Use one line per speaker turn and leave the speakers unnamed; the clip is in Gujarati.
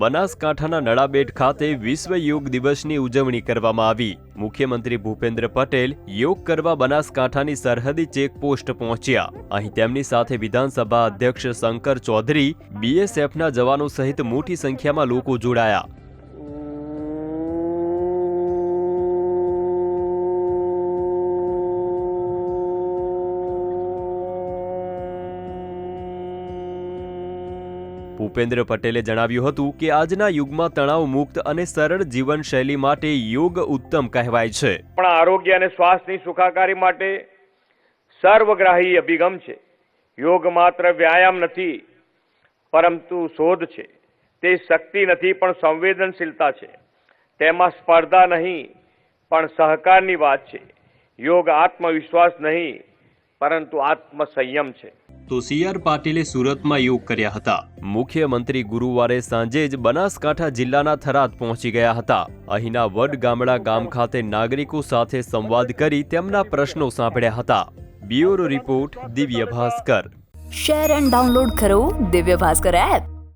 બનાસકાંઠાના નળાબેટ ખાતે વિશ્વ યોગ દિવસની ઉજવણી કરવામાં આવી. મુખ્યમંત્રી ભૂપેન્દ્ર પટેલ યોગ કરવા બનાસકાંઠાની સરહદી ચેકપોસ્ટ પહોંચ્યા. અહીં તેમની સાથે વિધાનસભા અધ્યક્ષ શંકર ચૌધરી બીએસએફના જવાનો સહિત મોટી સંખ્યામાં લોકો જોડાયા. ભૂપેન્દ્ર પટેલે જણાવ્યું હતું કે આજના યુગમાં તણાવ મુક્ત અને સરળ જીવનશૈલી માટે યોગ ઉત્તમ કહેવાય છે.
પણ આરોગ્ય અને શ્વાસની સુખાકારી માટે સર્વગ્રાહી અભિગમ છે. યોગ માત્ર વ્યાયામ નથી, પરંતુ શોધ છે. તે શક્તિ નથી, પણ સંવેદનશીલતા છે. તેમાં સ્પર્ધા નહીં, પણ સહકારની વાત છે. યોગ આત્મવિશ્વાસ નહીં પરંતુ આત્મસંયમ છે.
તો સી આર પાટીલે સુરતમાં યોગ કર્યા હતા. મુખ્યમંત્રી ગુરુવારે સાંજે જ બનાસકાંઠા જિલ્લાના થરાદ પહોંચી ગયા હતા. અહીંના વડ ગામડા ગામ ખાતે નાગરિકો સાથે સંવાદ કરી તેમના પ્રશ્નો સાંભળ્યા હતા. Bureau report Divya Bhaskar.
Share and download કરો દિવ્ય ભાસ્કર એપ.